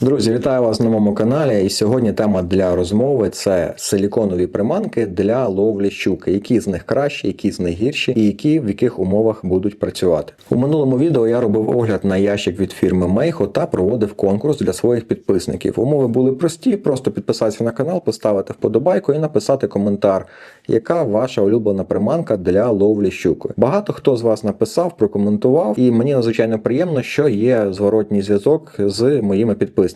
Друзі, вітаю вас на моєму каналі. І сьогодні тема для розмови це силіконові приманки для ловлі щуки. Які з них кращі, які з них гірші, і які в яких умовах будуть працювати. У минулому відео я робив огляд на ящик від фірми Meiho та проводив конкурс для своїх підписників. Умови були прості: просто підписатися на канал, поставити вподобайку і написати коментар, яка ваша улюблена приманка для ловлі щуки. Багато хто з вас написав, прокоментував, і мені надзвичайно приємно, що є зворотній зв'язок з моїми підписниками.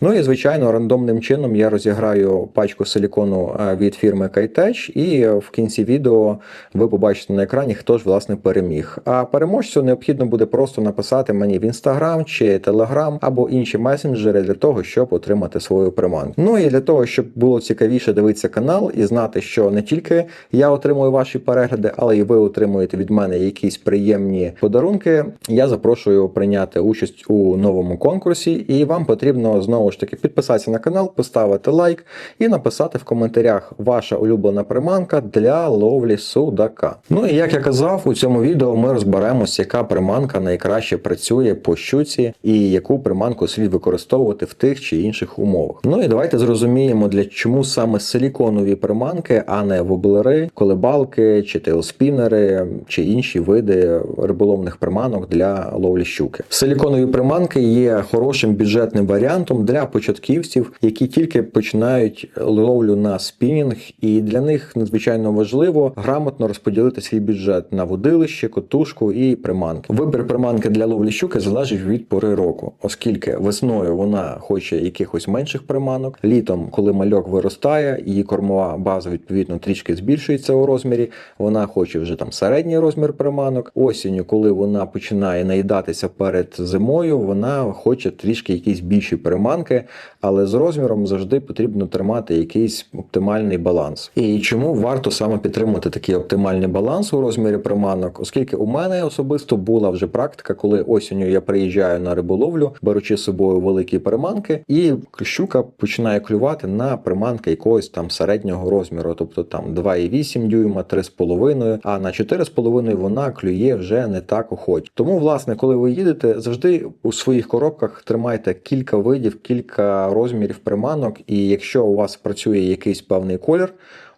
Ну і звичайно, рандомним чином я розіграю пачку силікону е, від фірми Kitech, і в кінці відео ви побачите на екрані, хто ж власне переміг. А переможцю необхідно буде просто написати мені в інстаграм чи телеграм або інші месенджери для того, щоб отримати свою приманку. Ну і для того, щоб було цікавіше дивитися канал і знати, що не тільки я отримую ваші перегляди, але і ви отримуєте від мене якісь приємні подарунки. Я запрошую прийняти участь у новому конкурсі, і вам потрібно знову ж таки підписатися на канал, поставити лайк і написати в коментарях ваша улюблена приманка для ловлі судака. Ну і як я казав, у цьому відео ми розберемося, яка приманка найкраще працює по щуці і яку приманку слід використовувати в тих чи інших умовах. Ну і давайте зрозуміємо, для чому саме силіконові приманки, а не воблери, колебалки чи тейлспінери, чи інші види риболовних приманок для ловлі щуки. Силіконові приманки є хорошим бюджетним варіантом для початківців, які тільки починають ловлю на спінінг, і для них надзвичайно важливо грамотно розподілити свій бюджет на водилище, котушку і приманки. Вибір приманки для ловлі щуки залежить від пори року, оскільки весною вона хоче якихось менших приманок, літом, коли мальок виростає, її кормова база відповідно трішки збільшується у розмірі. Вона хоче вже там середній розмір приманок. Осінню, коли вона починає наїдатися перед зимою, вона хоче трішки якісь більші приманки, але з розміром завжди потрібно тримати якийсь оптимальний баланс. І чому варто саме підтримувати такий оптимальний баланс у розмірі приманок? Оскільки у мене особисто була вже практика, коли осінню я приїжджаю на риболовлю, беручи з собою великі приманки, і щука починає клювати на приманки якогось там середнього розміру, тобто там 2,8 дюйма, 3,5, а на 4,5 вона клює вже не так охоче. Тому, власне, коли ви їдете, завжди у своїх коробках тримайте кілька видів, кілька розмірів приманок, і якщо у вас працює якийсь певний колір.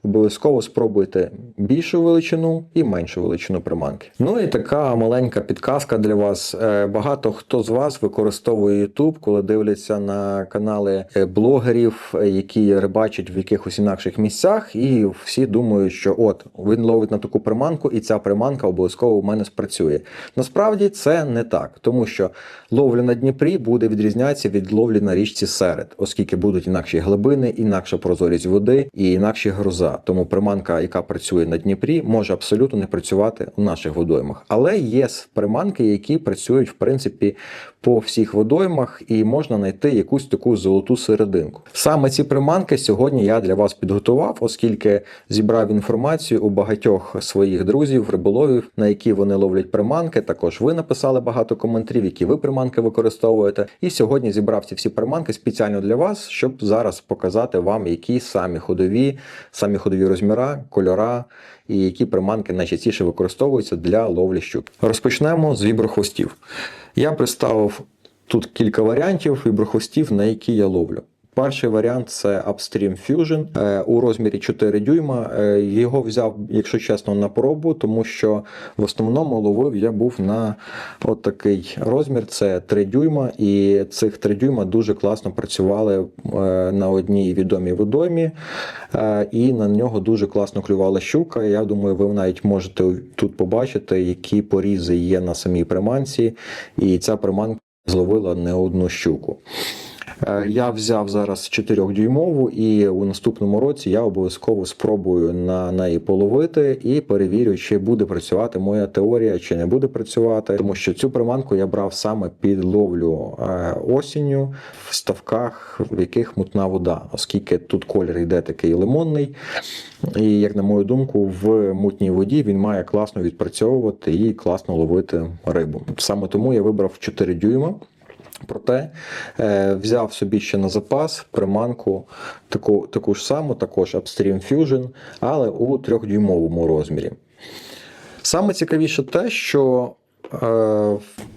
Обов'язково спробуйте більшу величину і меншу величину приманки. Ну і така маленька підказка для вас. Е, Багато хто з вас використовує YouTube, коли дивляться на канали е, блогерів, е, які рибачать в якихось інакших місцях, і всі думають, що от він ловить на таку приманку, і ця приманка обов'язково у мене спрацює. Насправді це не так, тому що ловля на Дніпрі буде відрізнятися від ловлі на річці серед, оскільки будуть інакші глибини, інакша прозорість води і інакші гроза. Тому приманка, яка працює на Дніпрі, може абсолютно не працювати у наших водоймах. Але є приманки, які працюють в принципі по всіх водоймах, і можна знайти якусь таку золоту серединку. Саме ці приманки сьогодні я для вас підготував, оскільки зібрав інформацію у багатьох своїх друзів, риболовів, на які вони ловлять приманки. Також ви написали багато коментарів, які ви приманки використовуєте. І сьогодні зібрав ці всі приманки спеціально для вас, щоб зараз показати вам, які самі ходові, самі ходові розміра, кольора і які приманки найчастіше використовуються для ловлі щук. Розпочнемо з віброхвостів. Я представив тут кілька варіантів віброхвостів, на які я ловлю. Перший варіант це Upstream Fusion е, у розмірі 4 дюйма. Е, Його взяв, якщо чесно, на пробу, тому що в основному ловив я був на от такий розмір. Це 3 дюйма, і цих 3 дюйма дуже класно працювали е, на одній відомій водоймі, е, і на нього дуже класно клювала щука. Я думаю, ви навіть можете тут побачити, які порізи є на самій приманці, і ця приманка зловила не одну щуку. Е, Я взяв зараз 4-дюймову, і у наступному році я обов'язково спробую на неї половити і перевірю, чи буде працювати моя теорія, чи не буде працювати. Тому що цю приманку я брав саме під ловлю е, осінню в ставках, в яких мутна вода, оскільки тут колір йде такий лимонний. І, як на мою думку, в мутній воді він має класно відпрацьовувати і класно ловити рибу. Саме тому я вибрав 4 дюйма. Проте е, взяв собі ще на запас приманку таку, таку ж саму, також Upstream Fusion, але у 3-дюймовому розмірі. Саме цікавіше те, що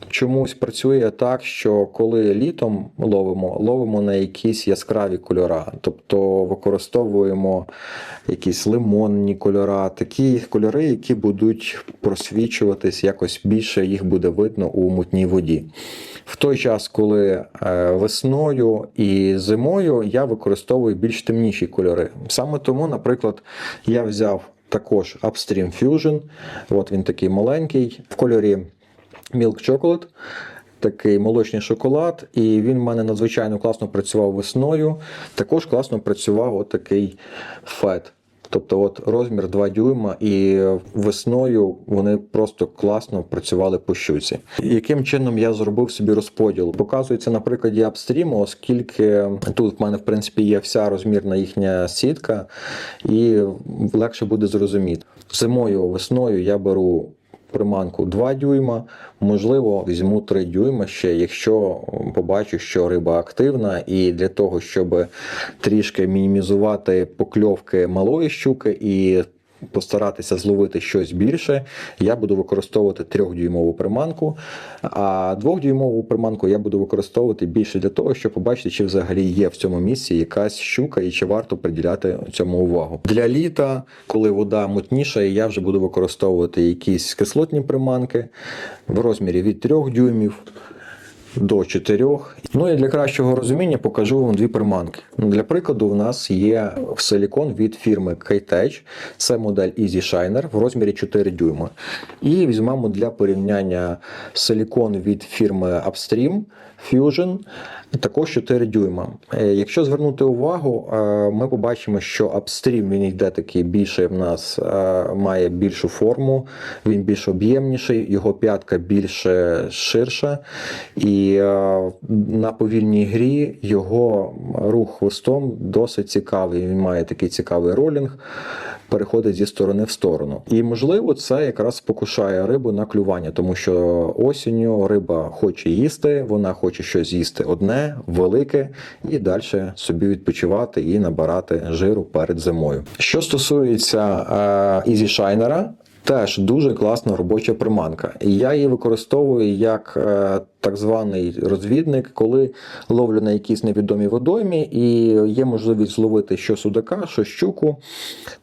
чомусь працює так, що коли літом ловимо, ловимо на якісь яскраві кольора, тобто використовуємо якісь лимонні кольора, такі кольори, які будуть просвічуватись якось більше, їх буде видно у мутній воді. В той час, коли е, весною і зимою я використовую більш темніші кольори. Саме тому, наприклад, я взяв також Upstream Fusion. От він такий маленький в кольорі Milk Chocolate. Такий молочний шоколад, і він в мене надзвичайно класно працював весною. Також класно працював отакий фет. Тобто от розмір 2 дюйма, і весною вони просто класно працювали по щуці. Яким чином я зробив собі розподіл? Показується на прикладі апстріму, оскільки тут в мене в принципі є вся розмірна їхня сітка, і легше буде зрозуміти. Зимою, весною я беру приманку 2 дюйма, можливо, візьму 3 дюйма ще, якщо побачу, що риба активна, і для того, щоб трішки мінімізувати покльовки малої щуки і постаратися зловити щось більше, я буду використовувати 3-дюймову приманку, а 2-дюймову приманку я буду використовувати більше для того, щоб побачити, чи взагалі є в цьому місці якась щука і чи варто приділяти цьому увагу. Для літа, коли вода мутніша, я вже буду використовувати якісь кислотні приманки в розмірі від 3 дюймів до 4. Ну і для кращого розуміння покажу вам дві приманки. Ну, Для прикладу, у нас є силікон від фірми K-Tech. Це модель Easy Shiner в розмірі 4 дюйма. І візьмемо для порівняння силікон від фірми Upstream Fusion. Також 4 дюйма. Е, Якщо звернути увагу, е, ми побачимо, що Upstream він йде такий більше в нас е, має більшу форму, він більш об'ємніший, його п'ятка більше ширша. І на повільній грі його рух хвостом досить цікавий. Він має такий цікавий ролінг, переходить зі сторони в сторону. І можливо, це якраз спокушає рибу на клювання, тому що осінню риба хоче їсти, вона хоче щось їсти одне, велике, і далі собі відпочивати і набирати жиру перед зимою. Що стосується е, Easy Shiner, Теж дуже класна робоча приманка. Я її використовую як е, так званий розвідник, коли ловлю на якійсь невідомій водоймі, і є можливість зловити що судака, що щуку.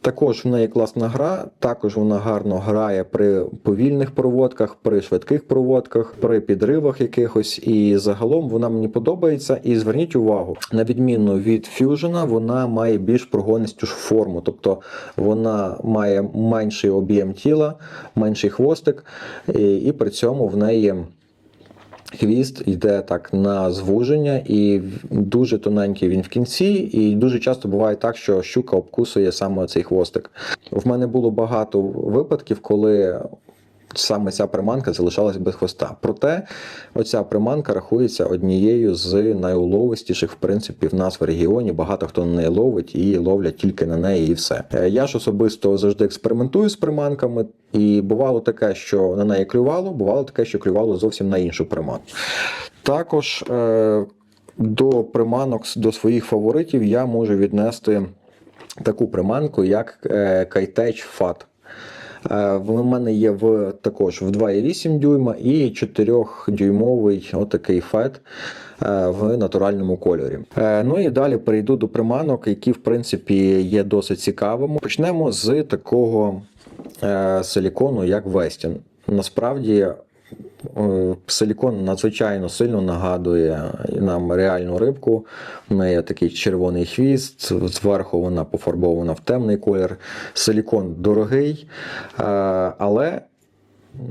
Також в неї класна гра, також вона гарно грає при повільних проводках, при швидких проводках, при підривах якихось. І загалом вона мені подобається. І зверніть увагу, на відміну від фюжена, вона має більш прогонисту ж форму, тобто вона має менший об'єм тіла, менший хвостик, і, і при цьому в неї. Хвіст йде так на звуження, і дуже тоненький він в кінці, і дуже часто буває так, що щука обкусує саме цей хвостик. В мене було багато випадків, коли саме ця приманка залишалась без хвоста. Проте оця приманка рахується однією з найуловистіших, в принципі, в нас в регіоні. Багато хто на неї ловить і ловлять тільки на неї, і все. Е, Я ж особисто завжди експериментую з приманками, і бувало таке, що на неї клювало, бувало таке, що клювало зовсім на іншу приманку. Також е, до приманок, до своїх фаворитів я можу віднести таку приманку, як е, Fat. Е, В мене є в також в 2,8 дюйма і 4-дюймовий отакий фет е, в натуральному кольорі. Е, Ну і далі перейду до приманок, які в принципі є досить цікавими. Почнемо з такого е, силікону, як Вестін. Насправді. Е, Силікон надзвичайно сильно нагадує нам реальну рибку. В неї такий червоний хвіст, зверху вона пофарбована в темний колір. Силікон дорогий, е, але,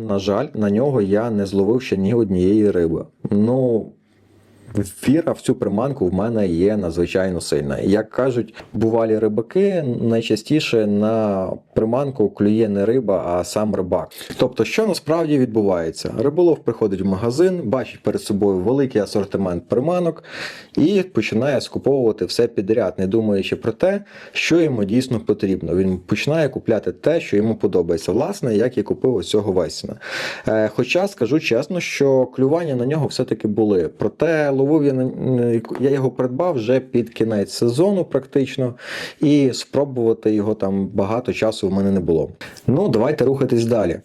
на жаль, на нього я не зловив ще ні однієї риби. Ну, Віра в цю приманку в мене є надзвичайно сильна. Як кажуть, бувалі рибаки найчастіше на приманку клює не риба, а сам рибак. Тобто, що насправді відбувається? Риболов приходить в магазин, бачить перед собою великий асортимент приманок і починає скуповувати все підряд, не думаючи про те, що йому дійсно потрібно. Він починає купляти те, що йому подобається. Власне, як я купив ось цього Весіна. Е, Хоча скажу чесно, що клювання на нього все-таки були. Проте ловив я, я його придбав вже під кінець сезону, практично, і спробувати його там багато часу в мене не було. Ну, давайте рухатись далі.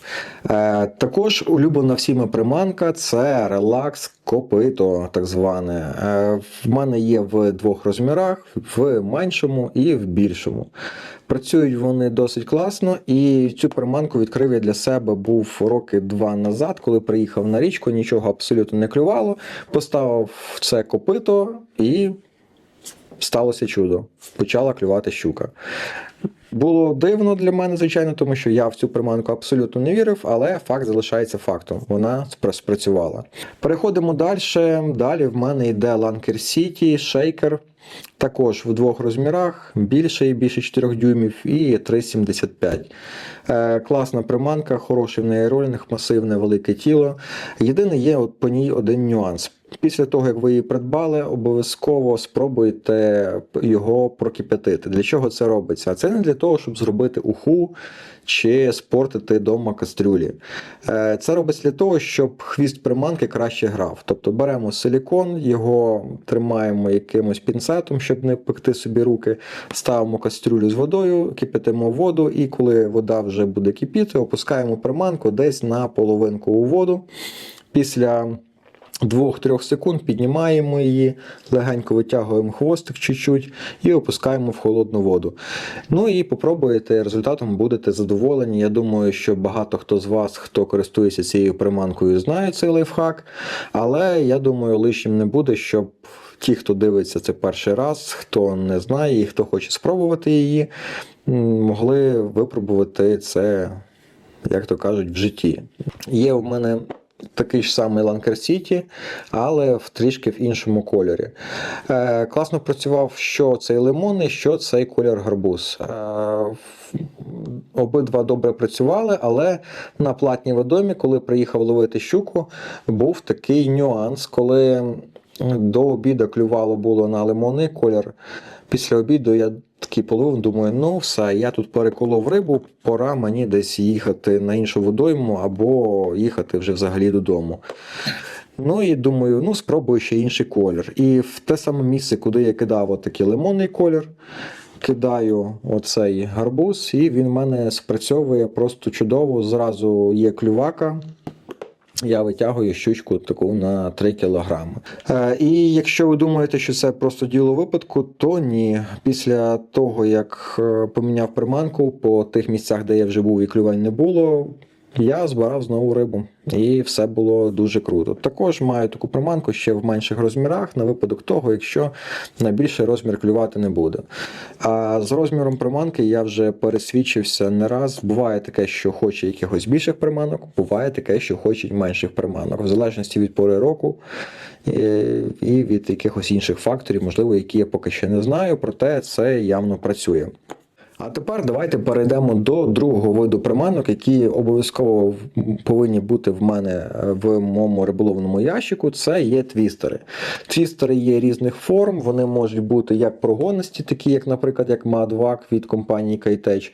Е, також улюблена всіма приманка це релакс копито, так зване. Е, в мене є в двох розмірах: в меншому і в більшому. Працюють вони досить класно, і цю приманку відкрив я для себе був роки два назад, коли приїхав на річку, нічого абсолютно не клювало. Поставив це копито і сталося чудо. Почала клювати щука. Було дивно для мене, звичайно, тому що я в цю приманку абсолютно не вірив, але факт залишається фактом. Вона спрацювала. Переходимо далі. Далі в мене йде Lanker City, Shaker. Також в двох розмірах: більший, більше 4 дюймів і 3,75. Е, класна приманка, хороший в неї ролінг, масивне велике тіло. Єдине є от по ній один нюанс. Після того, як ви її придбали, обов'язково спробуйте його прокип'ятити. Для чого це робиться? А це не для того, щоб зробити уху чи спортити дома кастрюлі. Е, Це робиться для того, щоб хвіст приманки краще грав. Тобто беремо силікон, його тримаємо якимось пінцетом, щоб не пекти собі руки, ставимо кастрюлю з водою, кипятимо воду, і коли вода вже буде кипіти, опускаємо приманку десь на половинку у воду. Після 2-3 секунд піднімаємо її, легенько витягуємо хвостик чуть-чуть і опускаємо в холодну воду. Ну і попробуєте, результатом будете задоволені. Я думаю, що багато хто з вас, хто користується цією приманкою, знає цей лайфхак. Але я думаю, лишнім не буде, щоб ті, хто дивиться це перший раз, хто не знає і хто хоче спробувати її, могли випробувати це, як то кажуть, в житті. Є в мене такий ж самий Lanker City, але в трішки в іншому кольорі. Е, класно працював що цей лимонний, що цей колір гарбуз. Е, обидва добре працювали, але на платній водомі, коли приїхав ловити щуку, був такий нюанс, коли до обіду клювало було на лимонний колір. Після обіду я такий половив, думаю, ну все, я тут переколов рибу, пора мені десь їхати на іншу водойму або їхати вже взагалі додому. Ну і думаю, ну спробую ще інший колір. І в те саме місце, куди я кидав отакий лимонний колір, кидаю оцей гарбуз, і він в мене спрацьовує просто чудово. Зразу є клювака. Я витягую щучку таку на 3 кілограми. Е, і якщо ви думаєте, що це просто діло випадку, то ні. Після того, як е, поміняв приманку по тих місцях, де я вже був і клювань не було, я збирав знову рибу. І все було дуже круто. Також маю таку приманку ще в менших розмірах на випадок того, якщо на більший розмір клювати не буде. А з розміром приманки я вже пересвідчився не раз. Буває таке, що хоче якихось більших приманок, буває таке, що хочуть менших приманок, в залежності від пори року е, і від якихось інших факторів, можливо, які я поки ще не знаю, проте це явно працює. А тепер давайте перейдемо до другого виду приманок, які обов'язково повинні бути в мене е, в моєму риболовному ящику. Це є твістери. Твістери є різних форм, вони можуть бути як прогонисті, такі, як, наприклад, як Madvac від компанії Kitech,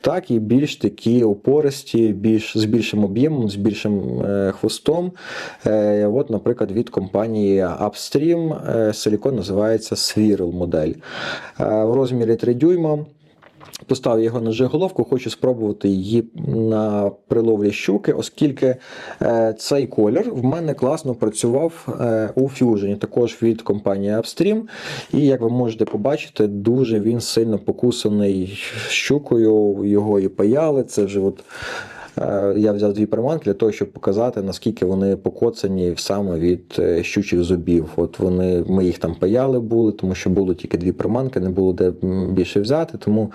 так і більш такі опористі, більш з більшим об'ємом, з більшим е, хвостом. Е, от, наприклад, від компанії Upstream е, силікон називається Swirl модель. Е, в розмірі 3 дюйма. Поставив його на жиголовку, хочу спробувати її на приловлі щуки, оскільки е, цей колір в мене класно працював е, у Fusion, також від компанії Upstream. І як ви можете побачити, дуже він сильно покусаний щукою, його і паяли. Це вже от. е, Я взяв дві приманки для того, щоб показати, наскільки вони покоцані саме від щучих зубів. От вони, ми їх там паяли були, тому що було тільки дві приманки, не було де більше взяти. Тому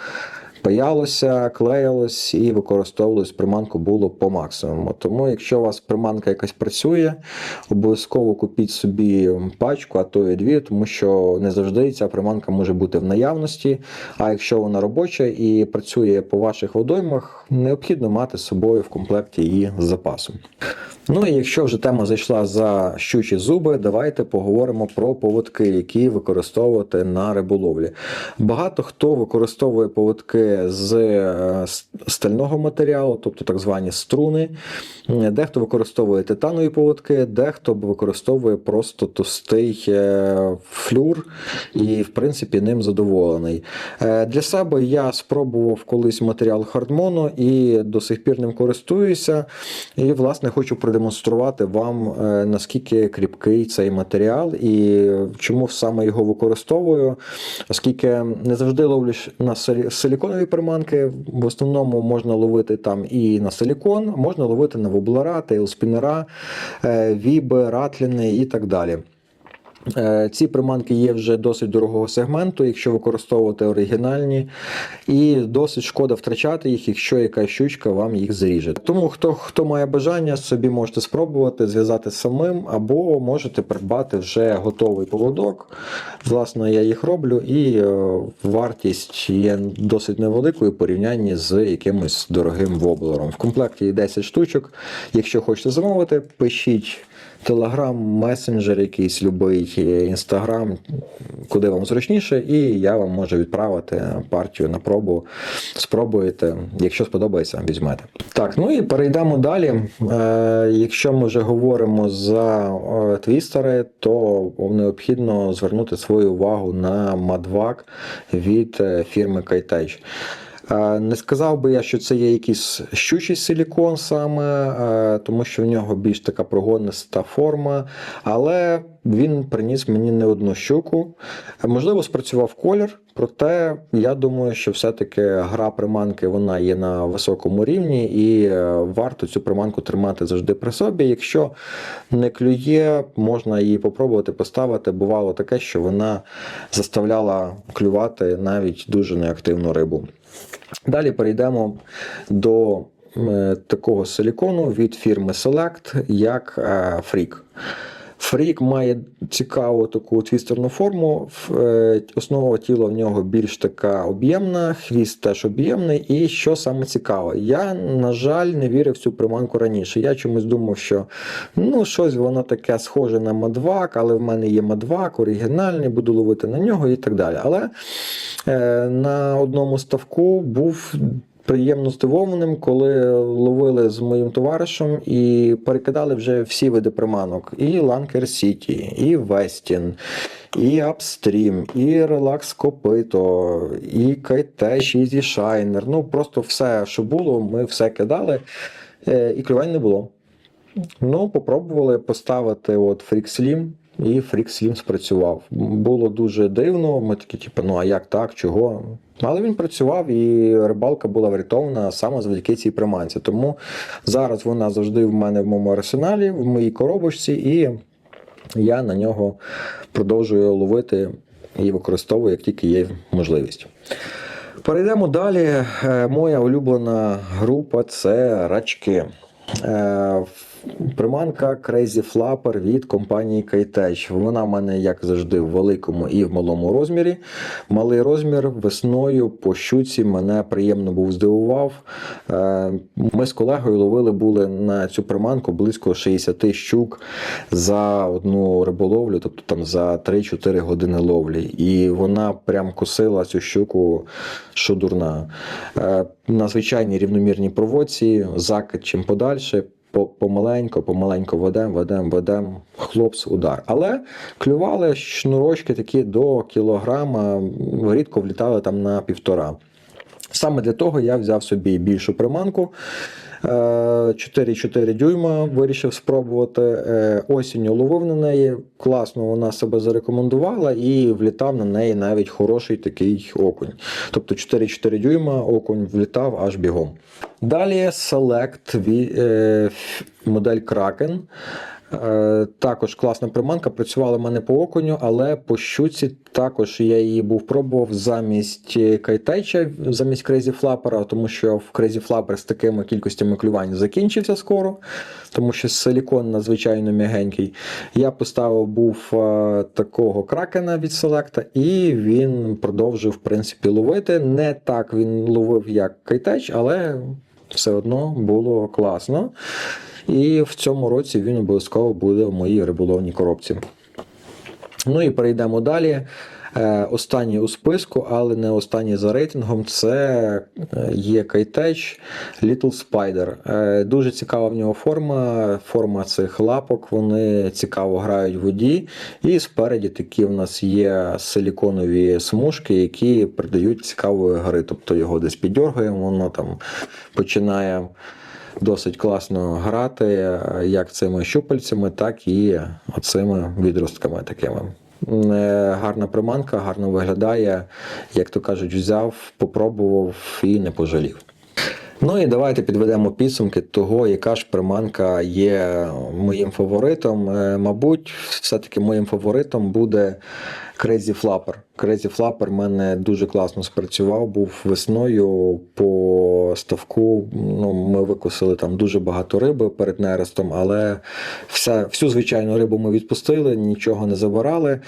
паялося, клеїлось і використовувалось приманку було по максимуму. Тому, якщо у вас приманка якась працює, обов'язково купіть собі пачку, а то і дві, тому що не завжди ця приманка може бути в наявності. А якщо вона робоча і працює по ваших водоймах, необхідно мати з собою в комплекті її з запасом. Ну і якщо вже тема зайшла за щучі зуби, давайте поговоримо про поводки, які використовувати на риболовлі. Багато хто використовує поводки з е, стального матеріалу, тобто так звані струни. Дехто використовує титанові поводки, дехто використовує просто товстий е, флюр і, в принципі, ним задоволений. Е, Для себе я спробував колись матеріал Хардмоно і до сих пір ним користуюся. І, власне, хочу продемонструвати вам, е, наскільки кріпкий цей матеріал і чому саме його використовую, оскільки не завжди ловлюсь на силіконові приманки. В основному можна ловити там і на силікон, можна ловити на воблера, тейлспінера, е, віби, ратліни і так далі. Е, Ці приманки є вже досить дорогого сегменту, якщо використовувати оригінальні, і досить шкода втрачати їх, якщо якась щучка вам їх зріже. Тому хто, хто має бажання, собі можете спробувати зв'язати самим, або можете придбати вже готовий поводок. Власне, я їх роблю, і е, вартість є досить невеликою в порівнянні з якимось дорогим воблером. В комплекті є 10 штучок. Якщо хочете замовити, пишіть. Телеграм, месенджер, якийсь любий, інстаграм, куди вам зручніше, і я вам можу відправити партію на пробу. Спробуєте, якщо сподобається, візьмете. Так, ну і перейдемо далі. Е, якщо ми вже говоримо за е, твістери, то необхідно звернути свою увагу на мадвак від е, фірми Kitech. Не сказав би я, що це є якийсь щучий силікон саме, тому що в нього більш така прогониста форма, але він приніс мені не одну щуку. Можливо, спрацював колір, проте я думаю, що все-таки гра приманки вона є на високому рівні і е, варто цю приманку тримати завжди при собі. Якщо не клює, можна її попробувати поставити. Бувало таке, що вона заставляла клювати навіть дуже неактивну рибу. Далі перейдемо до е, такого силікону від фірми Select, як е, Freak. Фрік має цікаву таку твістерну форму. Е, Основа тіла в нього більш така об'ємна, хвіст теж об'ємний. І що саме цікаве, я, на жаль, не вірив в цю приманку раніше. Я чомусь думав, що ну, щось воно таке схоже на мадвак, але в мене є мадвак, оригінальний, буду ловити на нього і так далі. Але е, на одному ставку був приємно здивованим, коли ловили з моїм товаришем і перекидали вже всі види приманок: і Ланкер Сіті, і Вестін, і Апстрім, і Релакс Копито, і Кайтеш, і Easy Shiner. Ну просто все, що було, ми все кидали, е, і клювань не було. Ну, попробували поставити от Slim, і Freak Slim спрацював. Було дуже дивно. Ми такі, типу, ну а як так, чого? Але він працював, і рибалка була врятована саме завдяки цій приманці. Тому зараз вона завжди в мене в моєму арсеналі, в моїй коробочці, і я на нього продовжую ловити і використовую, як тільки є можливість. Перейдемо далі. Е, Моя улюблена група це рачки. Приманка Crazy Flapper від компанії Kitech. Вона в мене, як завжди, в великому і в малому розмірі. Малий розмір весною по щуці мене приємно був здивував. Е, Ми з колегою ловили були на цю приманку близько 60 щук за одну риболовлю, тобто там за 3-4 години ловлі. І вона прям косила цю щуку, що дурна. Е, На звичайній рівномірній проводці, закид чим подальше. По- Помаленько, помаленько ведем, ведем, ведем, хлопц, удар. Але клювали шнурочки такі до кілограма, рідко влітали там на півтора. Саме для того я взяв собі більшу приманку. Е, 4,4 дюйма вирішив спробувати. Е, Осінню ловив на неї. Класно вона себе зарекомендувала і влітав на неї навіть хороший такий окунь. Тобто 4,4 дюйма окунь влітав аж бігом. Далі Select е, модель Kraken. Е, Також класна приманка, працювала в мене по окуню, але по щуці також я її був пробував замість кайтеча, замість Crazy Flapper, тому що в Crazy Flapper з такими кількостями клювань закінчився скоро, тому що силікон надзвичайно м'ягенький. Я поставив був е, такого кракена від Selecta, і він продовжив в принципі ловити. Не так він ловив, як кайтеч, але все одно було класно. І в цьому році він обов'язково буде в моїй риболовній коробці. Ну і перейдемо далі. Е, Останній у списку, але не останній за рейтингом, це е, є Kitech Little Spider. Е, Дуже цікава в нього форма. Форма цих лапок, вони цікаво грають в воді. І спереді такі в нас є силіконові смужки, які придають цікавої гри. Тобто його десь піддергуємо, воно там починає досить класно грати, е, як цими щупальцями, так і оцими відростками такими. Е, Гарна приманка, гарно виглядає. Як то кажуть, взяв, попробував і не пожалів. Ну і давайте підведемо підсумки того, яка ж приманка є моїм фаворитом. Е, Мабуть, все-таки моїм фаворитом буде Crazy Flapper. Crazy Flapper мене дуже класно спрацював, був весною по ставку. Ну, ми викусили там дуже багато риби перед нерестом, але вся, всю звичайну рибу ми відпустили, нічого не забирали.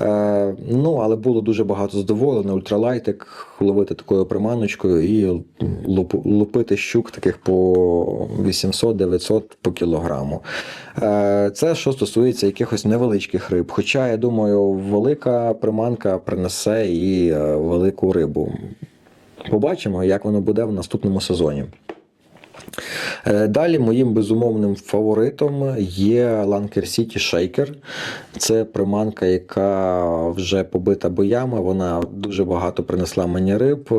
Е, ну, але було дуже багато задоволення. Ультралайтик ловити такою приманочкою і луп- лупити щук таких по 800-900 по кілограму. Е, це що стосується якихось невеличких риб. Хоча, я думаю, велика приманка принесе і е, велику рибу. Побачимо, як воно буде в наступному сезоні. Е, Далі моїм безумовним фаворитом є Lanker City Shaker. Це приманка, яка вже побита боями. Вона дуже багато принесла мені риб. Е,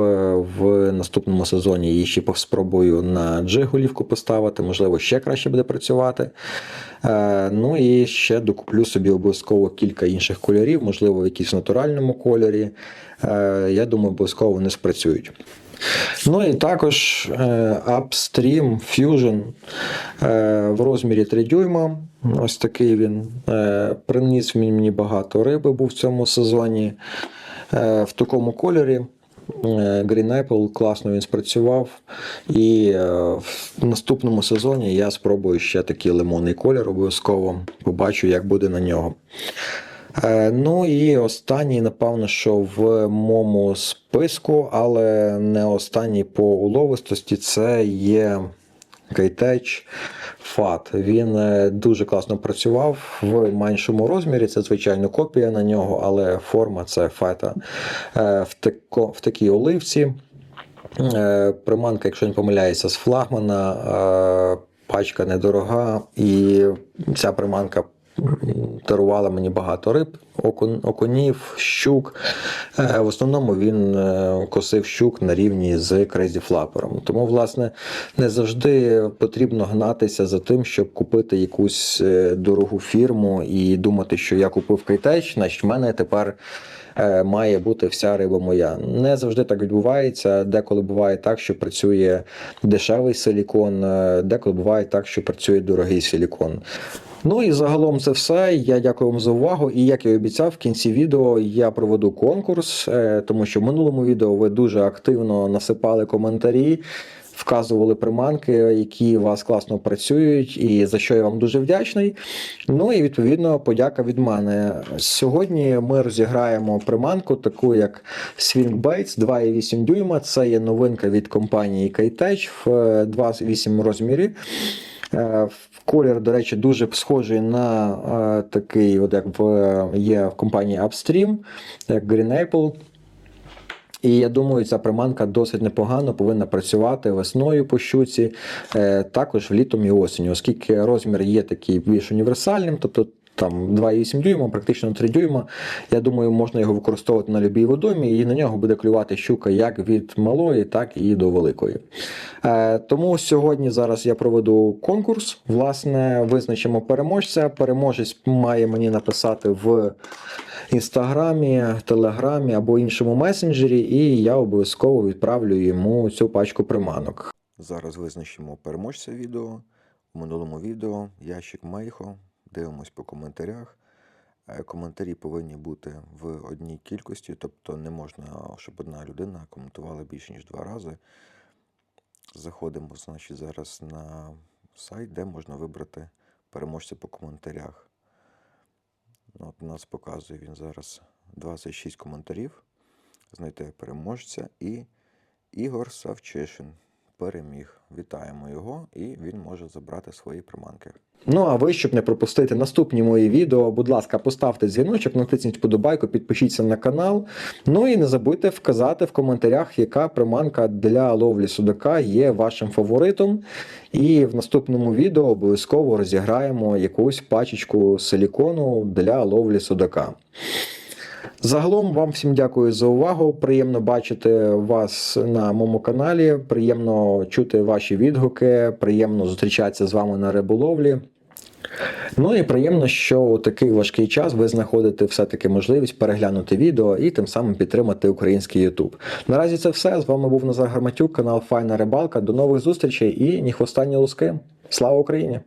В наступному сезоні її ще спробую на джиголівку поставити, можливо, ще краще буде працювати. Е, Ну і ще докуплю собі обов'язково кілька інших кольорів, можливо, в якійсь натуральному кольорі. Я думаю, обов'язково вони спрацюють. Ну і також е, Upstream Fusion е, в розмірі 3 дюйма. Ось такий він. Е, Приніс мені багато риби був в цьому сезоні. В такому кольорі. Green Apple класно він спрацював. І в наступному сезоні я спробую ще такий лимонний колір обов'язково. Побачу, як буде на нього. Е, Ну і останній, напевно, що в моєму списку, але не останній по уловистості, це є Кейтеч Фат. Він е, дуже класно працював в меншому розмірі. Це звичайно копія на нього, але форма це фета Е, в, тако, в такій оливці. Приманка, якщо не помиляюся, з флагмана, пачка недорога, і ця приманка дарувала мені багато риб, окун- окунів, щук. Е, В основному він е, косив щук на рівні з Crazy Flapper. Тому, власне, не завжди потрібно гнатися за тим, щоб купити якусь е, дорогу фірму і думати, що я купив Кейтеч, значить в мене тепер має бути вся риба моя. Не завжди так відбувається. Деколи буває так, що працює дешевий силікон, деколи буває так, що працює дорогий силікон. Ну і загалом це все. Я дякую вам за увагу. І як я і обіцяв, в кінці відео я проведу конкурс, е, тому що в минулому відео ви дуже активно насипали коментарі. Вказували приманки, які у вас класно працюють, і за що я вам дуже вдячний. Ну і відповідно подяка від мене. Сьогодні ми розіграємо приманку, таку як Swing Baits 2,8 дюйма. Це є новинка від компанії Kitech в е, 2,8 розмірі. Е, Колір, до речі, дуже схожий на е, такий, от як в, є в компанії Upstream, як Green Apple. І я думаю, ця приманка досить непогано повинна працювати весною по щуці, е, також літом і осінню, оскільки розмір є такий більш універсальним, тобто там 2,8 дюйма, практично 3 дюйма. Я думаю, можна його використовувати на любій водомі, і на нього буде клювати щука як від малої, так і до великої. Е, Тому сьогодні зараз я проведу конкурс. Власне, визначимо переможця. Переможець має мені написати в інстаграмі, телеграмі або іншому месенджері, і я обов'язково відправлю йому цю пачку приманок. Зараз визначимо переможця відео. У минулому відео ящик Мейхо. Дивимось по коментарях. Е, Коментарі повинні бути в одній кількості, тобто не можна, щоб одна людина коментувала більше, ніж два рази. Заходимо, значить, зараз на сайт, де можна вибрати переможця по коментарях. От у нас показує він зараз 26 коментарів. Знайти переможця і Ігор Савчишин. Переміг. Вітаємо його, і він може забрати свої приманки. Ну а ви, щоб не пропустити наступні мої відео, будь ласка, поставте дзвіночок, натисніть вподобайку, підпишіться на канал. Ну і не забудьте вказати в коментарях, яка приманка для ловлі судака є вашим фаворитом. І в наступному відео обов'язково розіграємо якусь пачечку силікону для ловлі судака. Загалом вам всім дякую за увагу. Приємно бачити вас на моєму каналі. Приємно чути ваші відгуки, приємно зустрічатися з вами на риболовлі. Ну і приємно, що у такий важкий час ви знаходите все-таки можливість переглянути відео і тим самим підтримати український YouTube. Наразі це все. З вами був Назар Гарматюк, канал Файна Рибалка. До нових зустрічей і ні хвоста, луски. Слава Україні!